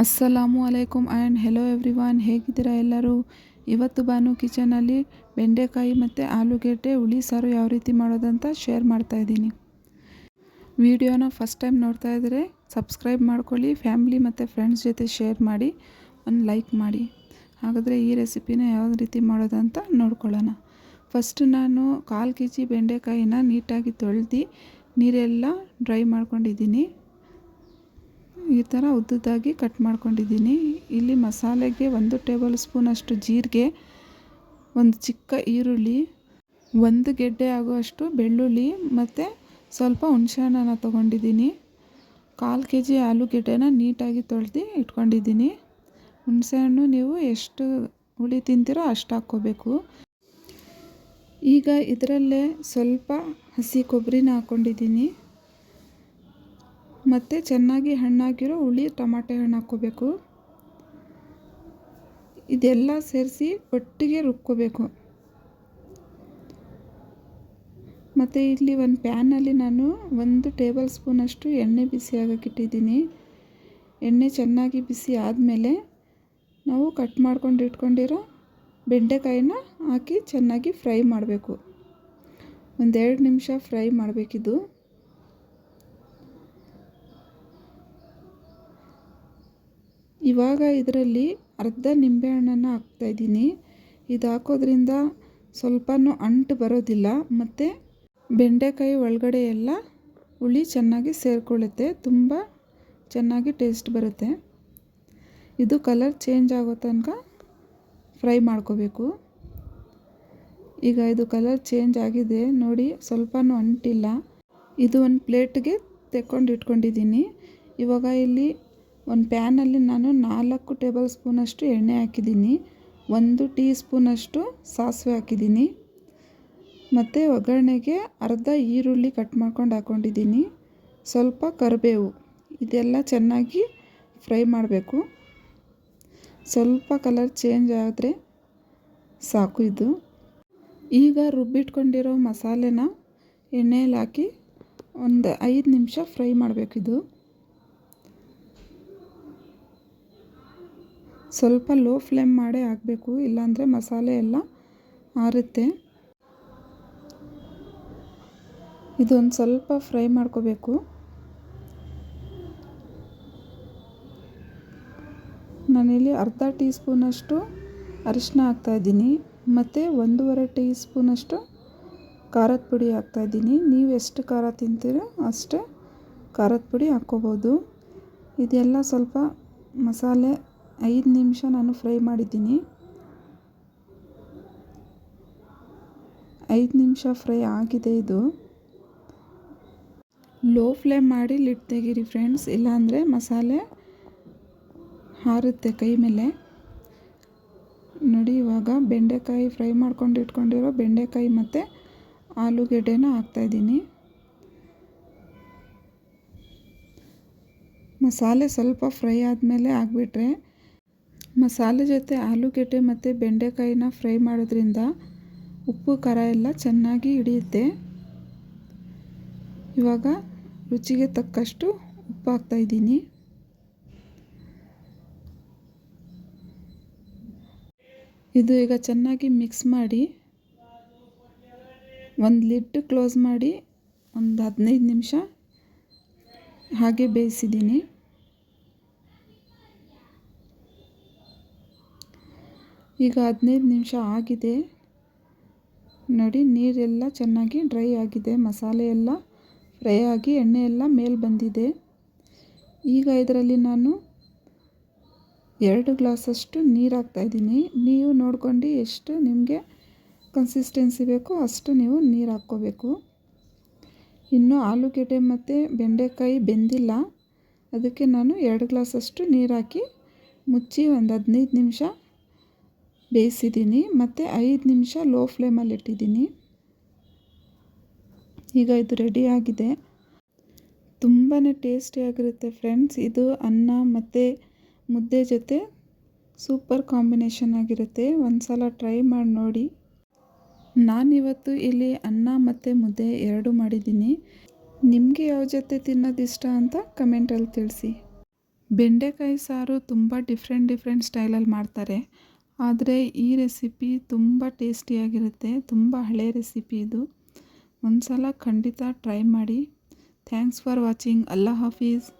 ಅಸ್ಸಲಾಮು ಅಲೈಕುಮ್ and hello everyone ಹೇಗಿದ್ದೀರಾ ಎಲ್ಲರೂ? ಇವತ್ತು ಬಾನು ಕಿಚನಲ್ಲಿ ಬೆಂಡೆಕಾಯಿ ಮತ್ತು ಆಲೂಗೆಡ್ಡೆ, ಹುಳಿ, ಸಾರು ಯಾವ ರೀತಿ ಮಾಡೋದಂತ ಶೇರ್ ಮಾಡ್ತಾ ಇದ್ದೀನಿ. ವಿಡಿಯೋನ ಫಸ್ಟ್ ಟೈಮ್ ನೋಡ್ತಾ ಇದ್ದರೆ ಸಬ್ಸ್ಕ್ರೈಬ್ ಮಾಡ್ಕೊಳ್ಳಿ ಫ್ಯಾಮ್ಲಿ ಮತ್ತು ಫ್ರೆಂಡ್ಸ್ ಜೊತೆ ಶೇರ್ ಮಾಡಿ, ಒಂದು ಲೈಕ್ ಮಾಡಿ. ಹಾಗಾದರೆ ಈ ರೆಸಿಪಿನ ಯಾವ ರೀತಿ ಮಾಡೋದಂತ ನೋಡ್ಕೊಳ್ಳೋಣ. ಫಸ್ಟ್ ನಾನು ಕಾಲು ಕೆ ಜಿ ಬೆಂಡೆಕಾಯಿನ ನೀಟಾಗಿ ತೊಳೆದು ನೀರೆಲ್ಲ ಡ್ರೈ ಮಾಡ್ಕೊಂಡಿದ್ದೀನಿ. ಈ ಥರ ಉದ್ದುದ್ದಾಗಿ ಕಟ್ ಮಾಡ್ಕೊಂಡಿದ್ದೀನಿ. ಇಲ್ಲಿ ಮಸಾಲೆಗೆ ಒಂದು ಟೇಬಲ್ ಸ್ಪೂನಷ್ಟು ಜೀರಿಗೆ, ಒಂದು ಚಿಕ್ಕ ಈರುಳ್ಳಿ, ಒಂದು ಗೆಡ್ಡೆ ಆಗುವಷ್ಟು ಬೆಳ್ಳುಳ್ಳಿ ಮತ್ತು ಸ್ವಲ್ಪ ಹುಣಸೆಹಣ್ಣನ ತೊಗೊಂಡಿದ್ದೀನಿ. ಕಾಲು ಕೆ ಜಿ ಆಲೂಗೆಡ್ಡೆನ ನೀಟಾಗಿ ತೊಳೆದು ಇಟ್ಕೊಂಡಿದ್ದೀನಿ. ಹುಣಸೆಹಣ್ಣು ನೀವು ಎಷ್ಟು ಹುಳಿ ತಿಂತೀರೋ ಅಷ್ಟು ಹಾಕ್ಕೋಬೇಕು. ಈಗ ಇದರಲ್ಲೇ ಸ್ವಲ್ಪ ಹಸಿ ಕೊಬ್ಬರಿನ ಹಾಕ್ಕೊಂಡಿದ್ದೀನಿ ಮತ್ತು ಚೆನ್ನಾಗಿ ಹಣ್ಣಾಗಿರೋ ಹುಳಿ ಟೊಮಾಟೆ ಹಣ್ಣು ಹಾಕ್ಕೋಬೇಕು. ಇದೆಲ್ಲ ಸೇರಿಸಿ ಒಟ್ಟಿಗೆ ರುಬ್ಕೋಬೇಕು. ಮತ್ತು ಇಲ್ಲಿ ಒಂದು ಪ್ಯಾನಲ್ಲಿ ನಾನು ಒಂದು ಟೇಬಲ್ ಸ್ಪೂನಷ್ಟು ಎಣ್ಣೆ ಬಿಸಿ ಇಟ್ಟಿದ್ದೀನಿ. ಎಣ್ಣೆ ಚೆನ್ನಾಗಿ ಬಿಸಿ ಆದಮೇಲೆ ನಾವು ಕಟ್ ಮಾಡ್ಕೊಂಡು ಇಟ್ಕೊಂಡಿರೋ ಬೆಂಡೆಕಾಯಿನ ಹಾಕಿ ಚೆನ್ನಾಗಿ ಫ್ರೈ ಮಾಡಬೇಕು. ಒಂದೆರಡು ನಿಮಿಷ ಫ್ರೈ ಮಾಡಬೇಕಿದು. ಇವಾಗ ಇದರಲ್ಲಿ ಅರ್ಧ ನಿಂಬೆಹಣ್ಣನ್ನು ಹಾಕ್ತಾಯಿದ್ದೀನಿ ಇದು ಹಾಕೋದ್ರಿಂದ ಸ್ವಲ್ಪನೂ ಅಂಟು ಬರೋದಿಲ್ಲ, ಮತ್ತು ಬೆಂಡೆಕಾಯಿ ಒಳಗಡೆ ಎಲ್ಲ ಹುಳಿ ಚೆನ್ನಾಗಿ ಸೇರಿಕೊಳ್ಳುತ್ತೆ, ತುಂಬ ಚೆನ್ನಾಗಿ ಟೇಸ್ಟ್ ಬರುತ್ತೆ. ಇದು ಕಲರ್ ಚೇಂಜ್ ಆಗೋ ತನಕ ಫ್ರೈ ಮಾಡ್ಕೋಬೇಕು. ಈಗ ಇದು ಕಲರ್ ಚೇಂಜ್ ಆಗಿದೆ, ನೋಡಿ ಸ್ವಲ್ಪನೂ ಅಂಟಿಲ್ಲ. ಇದು ಒಂದು ಪ್ಲೇಟ್ಗೆ ತೆಕ್ಕೊಂಡು ಇಟ್ಕೊಂಡಿದ್ದೀನಿ. ಇವಾಗ ಇಲ್ಲಿ ಒಂದು ಪ್ಯಾನಲ್ಲಿ ನಾನು ನಾಲ್ಕು ಟೇಬಲ್ ಸ್ಪೂನಷ್ಟು ಎಣ್ಣೆ ಹಾಕಿದ್ದೀನಿ, ಒಂದು ಟೀ ಸ್ಪೂನಷ್ಟು ಸಾಸಿವೆ ಹಾಕಿದ್ದೀನಿ, ಮತ್ತು ಒಗ್ಗರಣೆಗೆ ಅರ್ಧ ಈರುಳ್ಳಿ ಕಟ್ ಮಾಡ್ಕೊಂಡು ಹಾಕ್ಕೊಂಡಿದ್ದೀನಿ ಸ್ವಲ್ಪ ಕರಿಬೇವು, ಇದೆಲ್ಲ ಚೆನ್ನಾಗಿ ಫ್ರೈ ಮಾಡಬೇಕು. ಸ್ವಲ್ಪ ಕಲರ್ ಚೇಂಜ್ ಆದರೆ ಸಾಕು ಇದು. ಈಗ ರುಬ್ಬಿಟ್ಕೊಂಡಿರೋ ಮಸಾಲೆನ ಎಣ್ಣೆಯಲ್ಲಿ ಹಾಕಿ ಒಂದು ಐದು ನಿಮಿಷ ಫ್ರೈ ಮಾಡಬೇಕಿದು ಸ್ವಲ್ಪ ಲೋ ಫ್ಲೇಮ್ ಮಾಡೇ ಹಾಕಬೇಕು, ಇಲ್ಲಾಂದರೆ ಮಸಾಲೆ ಎಲ್ಲ ಆರುತ್ತೆ. ಇದೊಂದು ಸ್ವಲ್ಪ ಫ್ರೈ ಮಾಡ್ಕೋಬೇಕು. ನಾನಿಲ್ಲಿ ಅರ್ಧ ಟೀ ಸ್ಪೂನಷ್ಟು ಅರಿಶಿನ ಹಾಕ್ತಾಯಿದ್ದೀನಿ ಮತ್ತು ಒಂದೂವರೆ ಟೀ ಸ್ಪೂನಷ್ಟು ಖಾರದ ಪುಡಿ ಹಾಕ್ತಾಯಿದ್ದೀನಿ ನೀವು ಎಷ್ಟು ಖಾರ ತಿಂತೀರೋ ಅಷ್ಟೇ ಖಾರದ ಪುಡಿ ಹಾಕ್ಕೋಬೋದು. ಇದೆಲ್ಲ ಸ್ವಲ್ಪ ಮಸಾಲೆ ಐದು ನಿಮಿಷ ನಾನು ಫ್ರೈ ಮಾಡಿದ್ದೀನಿ. ಐದು ನಿಮಿಷ ಫ್ರೈ ಆಗಿದೆ ಇದು. ಲೋ ಫ್ಲೇಮ್ ಮಾಡಿ ಲಿಟ್ ತೆಗೀರಿ ಫ್ರೆಂಡ್ಸ್. ಇಲ್ಲಾಂದರೆ ಮಸಾಲೆ ಹಾರುತ್ತೆ ಕೈ ಮೇಲೆ. ನೋಡಿ ಇವಾಗ ಬೆಂಡೆಕಾಯಿ ಫ್ರೈ ಮಾಡ್ಕೊಂಡು ಇಟ್ಕೊಂಡಿರೋ ಬೆಂಡೆಕಾಯಿ ಮತ್ತು ಆಲೂಗೆಡ್ಡೆನ ಹಾಕ್ತಾಯಿದ್ದೀನಿ ಮಸಾಲೆ ಸ್ವಲ್ಪ ಫ್ರೈ ಆದಮೇಲೆ ಆಗಿಬಿಟ್ರೆ ಮಸಾಲೆ ಜೊತೆ ಆಲೂಗೆಡ್ಡೆ ಮತ್ತು ಬೆಂಡೆಕಾಯಿನ ಫ್ರೈ ಮಾಡೋದ್ರಿಂದ ಉಪ್ಪು, ಖಾರ ಎಲ್ಲ ಚೆನ್ನಾಗಿ ಹಿಡಿಯುತ್ತೆ. ಇವಾಗ ರುಚಿಗೆ ತಕ್ಕಷ್ಟು ಉಪ್ಪು ಹಾಕ್ತಾಯಿದ್ದೀನಿ ಇದು ಈಗ ಚೆನ್ನಾಗಿ ಮಿಕ್ಸ್ ಮಾಡಿ ಒಂದು ಲಿಡ್ ಕ್ಲೋಸ್ ಮಾಡಿ ಒಂದು ಹದಿನೈದು ನಿಮಿಷ ಹಾಗೆ ಬೇಯಿಸಿದ್ದೀನಿ. ಈಗ ಹದಿನೈದು ನಿಮಿಷ ಆಗಿದೆ. ನೋಡಿ, ನೀರೆಲ್ಲ ಚೆನ್ನಾಗಿ ಡ್ರೈ ಆಗಿದೆ. ಮಸಾಲೆ ಎಲ್ಲ ಫ್ರೈ ಆಗಿ ಎಣ್ಣೆ ಎಲ್ಲ ಮೇಲೆ ಬಂದಿದೆ. ಈಗ ಇದರಲ್ಲಿ ನಾನು ಎರಡು ಗ್ಲಾಸಷ್ಟು ನೀರು ಹಾಕ್ತಾಯಿದ್ದೀನಿ ನೀವು ನೋಡ್ಕೊಂಡು ಎಷ್ಟು ನಿಮಗೆ ಕನ್ಸಿಸ್ಟೆನ್ಸಿ ಬೇಕೋ ಅಷ್ಟು ನೀವು ನೀರು ಹಾಕ್ಕೋಬೇಕು. ಇನ್ನು ಆಲೂಗೆಡ್ಡೆ ಮತ್ತು ಬೆಂಡೆಕಾಯಿ ಬೆಂದಿಲ್ಲ. ಅದಕ್ಕೆ ನಾನು ಎರಡು ಗ್ಲಾಸಷ್ಟು ನೀರು ಹಾಕಿ ಮುಚ್ಚಿ ಒಂದು ಹದಿನೈದು ನಿಮಿಷ ಬೇಯಿಸಿದ್ದೀನಿ. ಮತ್ತು ಐದು ನಿಮಿಷ ಲೋ ಫ್ಲೇಮಲ್ಲಿ ಇಟ್ಟಿದ್ದೀನಿ. ಈಗ ಇದು ರೆಡಿಯಾಗಿದೆ ತುಂಬಾ ಟೇಸ್ಟಿಯಾಗಿರುತ್ತೆ ಫ್ರೆಂಡ್ಸ್ ಇದು ಅನ್ನ ಮತ್ತು ಮುದ್ದೆ ಜೊತೆ ಸೂಪರ್ ಕಾಂಬಿನೇಷನ್ ಆಗಿರುತ್ತೆ. ಒಂದು ಸಲ ಟ್ರೈ ಮಾಡಿ ನೋಡಿ. ನಾನಿವತ್ತು ಇಲ್ಲಿ ಅನ್ನ ಮತ್ತು ಮುದ್ದೆ ಎರಡು ಮಾಡಿದ್ದೀನಿ. ನಿಮಗೆ ಯಾವ ಜೊತೆ ತಿನ್ನೋದು ಇಷ್ಟ ಅಂತ ಕಮೆಂಟಲ್ಲಿ ತಿಳಿಸಿ. ಬೆಂಡೆಕಾಯಿ ಸಾರು ತುಂಬ ಡಿಫ್ರೆಂಟ್ ಡಿಫ್ರೆಂಟ್ ಸ್ಟೈಲಲ್ಲಿ ಮಾಡ್ತಾರೆ. ಆದರೆ ಈ ರೆಸಿಪಿ ತುಂಬ ಟೇಸ್ಟಿಯಾಗಿರುತ್ತೆ ತುಂಬ ಹಳೆ ರೆಸಿಪಿ ಇದು. ಒಂದು ಸಲ ಖಂಡಿತ ಟ್ರೈ ಮಾಡಿ. Thanks for watching. ಅಲ್ಲಾ ಹಾಫೀಸ್.